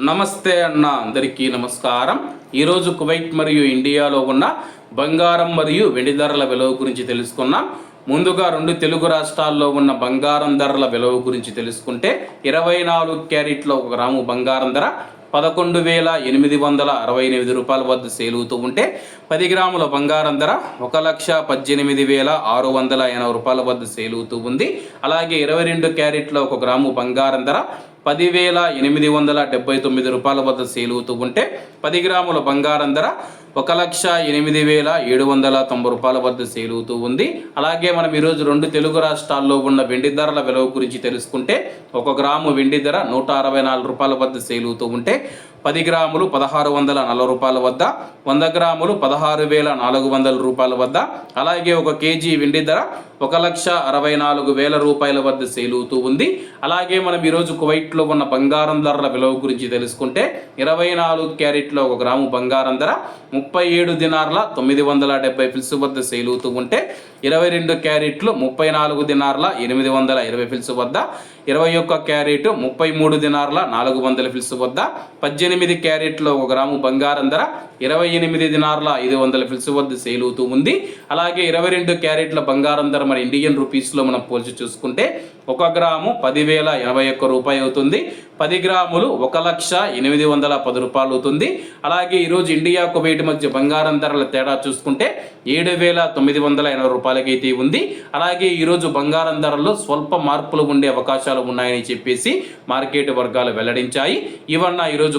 నమస్తే అన్న అందరికీ నమస్కారం. ఈరోజు కువైట్ మరియు ఇండియాలో ఉన్న బంగారం మరియు వెండి ధరల విలువ గురించి తెలుసుకున్నాం ముందుగా రెండు తెలుగు రాష్ట్రాల్లో ఉన్న బంగారం ధరల విలువ గురించి తెలుసుకుంటే ఇరవై నాలుగు క్యారెట్లో ఒక గ్రాము బంగారం ధర పదకొండు వేల ఎనిమిది వందల అరవై ఎనిమిది రూపాయల వద్ద సేలుతూ ఉంటే పది గ్రాముల బంగారం ధర ఒక లక్ష పద్దెనిమిది వేల ఆరు వందల ఎనభై రూపాయల వద్ద సేలుతూ ఉంది. అలాగే ఇరవై రెండు క్యారెట్లో ఒక గ్రాము బంగారం ధర పదివేల ఎనిమిది వందల డెబ్బై తొమ్మిది రూపాయల వద్ద సేలుతూ ఉంటే పది గ్రాముల బంగారం ధర ఒక లక్ష ఎనిమిది వేల ఏడు వందల తొంభై రూపాయల వద్ద సేలుతూ ఉంది. అలాగే మనం ఈరోజు రెండు తెలుగు రాష్ట్రాల్లో ఉన్న వెండి ధరల విలువ గురించి తెలుసుకుంటే ఒక గ్రాము వెండి ధర నూట అరవై నాలుగు రూపాయల వద్ద సేలుతూ ఉంటే పది గ్రాములు పదహారు వందల నలభై రూపాయల వద్ద వంద గ్రాములు పదహారు వేల నాలుగు వందల రూపాయల వద్ద అలాగే ఒక కేజీ వెండి ధర ఒక లక్ష అరవై నాలుగు వేల రూపాయల వద్ద సేలుతూ ఉంది. అలాగే మనం ఈరోజు కువైట్లో ఉన్న బంగారం ధరల విలువ గురించి తెలుసుకుంటే ఇరవై నాలుగు క్యారెట్లో ఒక గ్రాము బంగారం ధర ముప్పై ఏడు దినార్ల తొమ్మిది వందల డెబ్బై ఫిల్స్ వద్ద సేలుతూ ఉంటే ఇరవై రెండు క్యారెట్లు ముప్పై నాలుగు దినార్ల ఎనిమిది వందల ఇరవై ఫిల్స్ వద్ద ఇరవై ఒక్క క్యారెట్ ముప్పై మూడు దినార్ల నాలుగు వందల ఫిల్స్ వద్ద పద్దెనిమిది క్యారెట్లో ఒక గ్రాము బంగారం ధర ఇరవై ఎనిమిది దినార్ల ఐదు వందల ఫిల్స్ వద్ద సేల్ అవుతూ ఉంది. అలాగే ఇరవై రెండు క్యారెట్ల బంగారం ధర మన ఇండియన్ రూపీస్లో మనం పోల్చి చూసుకుంటే ఒక గ్రాము పదివేల ఎనభై ఒక్క రూపాయి అవుతుంది. పది గ్రాములు ఒక లక్ష ఎనిమిది వందల పది రూపాయలు అవుతుంది. అలాగే ఈరోజు ఇండియా కువైట్ మధ్య బంగారం ధరల తేడా చూసుకుంటే ఏడు వేల తొమ్మిది వందల ఎనభై రూపాయలకైతే ఉంది. అలాగే ఈరోజు బంగారం ధరల్లో స్వల్ప మార్పులు ఉండే అవకాశాలు ఉన్నాయని చెప్పేసి మార్కెట్ వర్గాలు వెల్లడించాయి. ఇవన్న ఈరోజు